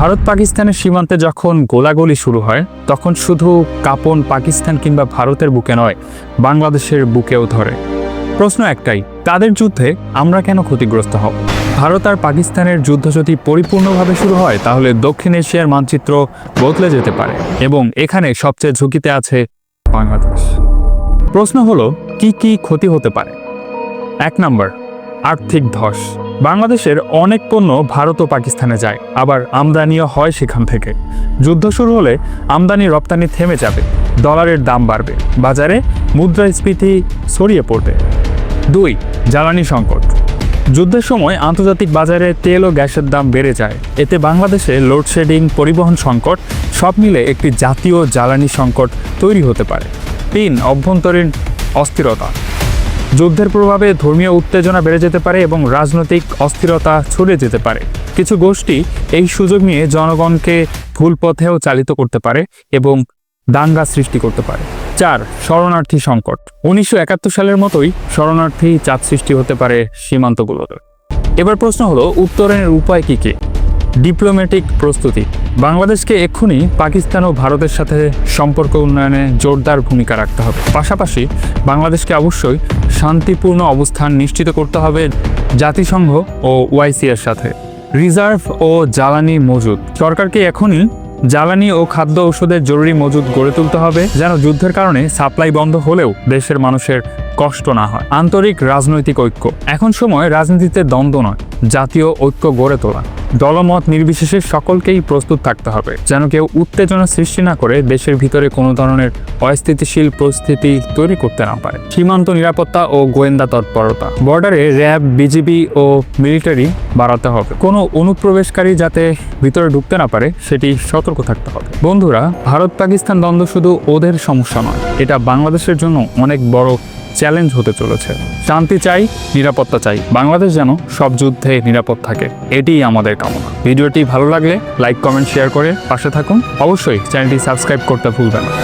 ভারত পাকিস্তানের সীমান্তে যখন গোলাগুলি শুরু হয়, তখন শুধু কাপন পাকিস্তান কিংবা ভারতের বুকে নয়, বাংলাদেশের বুকেও ধরে। প্রশ্ন একটাই, তাদের যুদ্ধে আমরা কেন ক্ষতিগ্রস্ত হব? ভারত আর পাকিস্তানের যুদ্ধ যদি পরিপূর্ণভাবে শুরু হয়, তাহলে দক্ষিণ এশিয়ার মানচিত্র বদলে যেতে পারে এবং এখানে সবচেয়ে ঝুঁকিতে আছে বাংলাদেশ। প্রশ্ন হলো, কি কি ক্ষতি হতে পারে? এক নম্বর, আর্থিক ধস। বাংলাদেশের অনেক পণ্য ভারত ও পাকিস্তানে যায়, আবার আমদানিও হয় সেখান থেকে। যুদ্ধ শুরু হলে আমদানি রপ্তানি থেমে যাবে, ডলারের দাম বাড়বে, বাজারে মুদ্রাস্ফীতি ছড়িয়ে পড়বে। দুই, জ্বালানি সংকট। যুদ্ধের সময় আন্তর্জাতিক বাজারে তেল ও গ্যাসের দাম বেড়ে যায়, এতে বাংলাদেশে লোডশেডিং, পরিবহন সংকট, সব মিলে একটি জাতীয় জ্বালানি সংকট তৈরি হতে পারে। তিন, অভ্যন্তরীণ অস্থিরতা। যুদ্ধের প্রভাবে ধর্মীয় উত্তেজনা বেড়ে যেতে পারে এবং রাজনৈতিক অস্থিরতা ছড়িয়ে যেতে পারে। কিছু গোষ্ঠী এই সুযোগ নিয়ে জনগণকে ভুল পথেও চালিত করতে পারে এবং দাঙ্গা সৃষ্টি করতে পারে। চার, শরণার্থী সংকট। উনিশশো একাত্তর সালের মতোই শরণার্থী চাপ সৃষ্টি হতে পারে সীমান্তগুলোতে। এবার প্রশ্ন হলো, উত্তরণের উপায় কী কী? ডিপ্লোম্যাটিক প্রস্তুতি। বাংলাদেশকে এক্ষুনি পাকিস্তান ও ভারতের সাথে সম্পর্ক উন্নয়নে জোরদার ভূমিকা রাখতে হবে। পাশাপাশি বাংলাদেশকে অবশ্যই শান্তিপূর্ণ অবস্থান নিশ্চিত করতে হবে জাতিসংঘ ও ওয়াইসি এর সাথে। রিজার্ভ ও জ্বালানি মজুদ। সরকারকে এখনই জ্বালানি ও খাদ্য ঔষধের জরুরি মজুদ গড়ে তুলতে হবে, যেন যুদ্ধের কারণে সাপ্লাই বন্ধ হলেও দেশের মানুষের কষ্ট না হয়। আন্তরিক রাজনৈতিক ঐক্য। এখন সময় রাজনীতিতে দ্বন্দ্ব নয়, জাতীয় ঐক্য গড়ে তোলা। দলমত নির্বিশেষে সকলকেই প্রস্তুত থাকতে হবে। যেন কেউ উত্তেজনা সৃষ্টি না করে দেশের ভিতরে কোনো ধরনের অস্থিতিশীল পরিস্থিতি তৈরি করতে না পারে। সীমান্ত নিরাপত্তা ও গোয়েন্দা তৎপরতা। বর্ডারে র্যাব, বিজিবি ও মিলিটারি বাড়াতে হবে। কোনো অনুপ্রবেশকারী যাতে ভিতরে ঢুকতে না পারে, সেটি সতর্ক থাকতে হবে। বন্ধুরা ভারত পাকিস্তান দ্বন্দ্ব শুধু ওদের সমস্যা নয়, এটা বাংলাদেশের জন্য অনেক বড় চ্যালেঞ্জ হতে চলেছে। শান্তি চাই, নিরাপত্তা চাই। বাংলাদেশ যেন সব যুদ্ধে নিরাপদ থাকে। এটিই আমাদের কামনা। ভিডিওটি ভালো লাগলে লাইক, কমেন্ট, শেয়ার করে পাশে থাকুন। অবশ্যই চ্যানেলটি সাবস্ক্রাইব করতে ভুলবেন না।